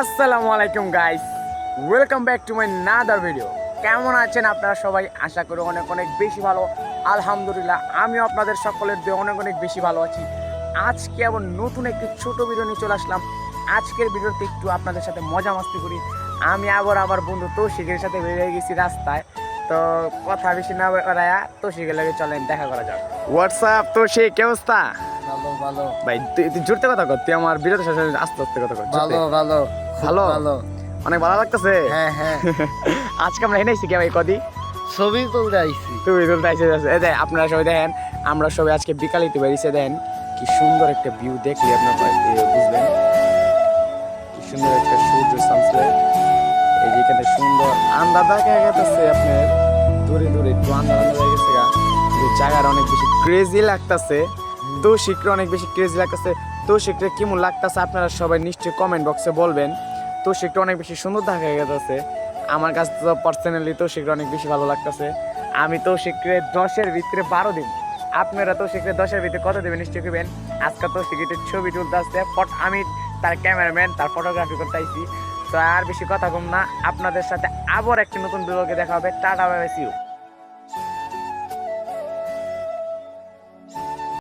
আসসালামু আলাইকুম guys welcome back to my another video কেমন আছেন আপনারা সবাই? আশা করি অনেক অনেক বেশি ভালো। আলহামদুলিল্লাহ আমিও আপনাদের সকলের দিয়ে অনেক অনেক বেশি ভালো আছি। আজকে আবার নতুন একটি ছোট ভিডিও নিয়ে চলে আসলাম। আজকের ভিডিওতে একটু আপনাদের সাথে মজা মাস্তি করি। আমি আবার আমার বন্ধু তৌশিকের সাথে বেরিয়ে গেছি রাস্তায়। তো কথা বেশি না করায়া তৌশিকের লাগে চলেন দেখা করা যাক। What's up Toushik? কি অবস্থা? ভালো ভালো। ভাই তুই জোরতে কথা কর। তুই আমার বিরত আস্তে আস্তে কথা কর ভালো ভালো। ভালো? ভালো। অনেক ভালো লাগতেছে? হ্যাঁ হ্যাঁ। আজকে আমরা এনেছি কে ভাই? কদি? ছবি তুলতে আইছি। তুমি তুলতে আইসে যাচ্ছে এই আপনারা সবাই দেখেন আমরা সবাই আজকে বিকালিতে বেরিয়েছে দেন কি সুন্দর একটা ভিউ দেখলে আপনার বুঝবেন। কি সুন্দর একটা সূর্য সানসেট এই যে এখানে সুন্দর আন্দা দেখা গেছে আপনার। দূরে দূরে একটু আন্দার হয়ে গেছে গা। জায়গাটা অনেক বেশি ক্রেজি লাগতাছে। তো শিখরে অনেক বেশি ক্রেজি লাগতেছে। তো শিখরে কেমন লাগতেছে আপনারা সবাই নিশ্চয়ই কমেন্ট বক্সে বলবেন। তো সেটা অনেক বেশি সুন্দর দেখা গেছে। আমার কাছে তো পার্সোনালি তো শিখরে অনেক বেশি ভালো লাগতেছে। আমি তো শিখরে দশের ভিতরে বারো দিন। আপনারা তো শিখরে দশের ভিতরে কত দেবেন নিশ্চয় করবেন আজকে তো শিখরে ছবি তুলতে আসছে ফট আমি তার ক্যামেরাম্যান তার ফটোগ্রাফি করতে আইছি তো আর বেশি কথা কম না। আপনাদের সাথে আবার একটি নতুন ব্লগে দেখা হবে। Tata bye see you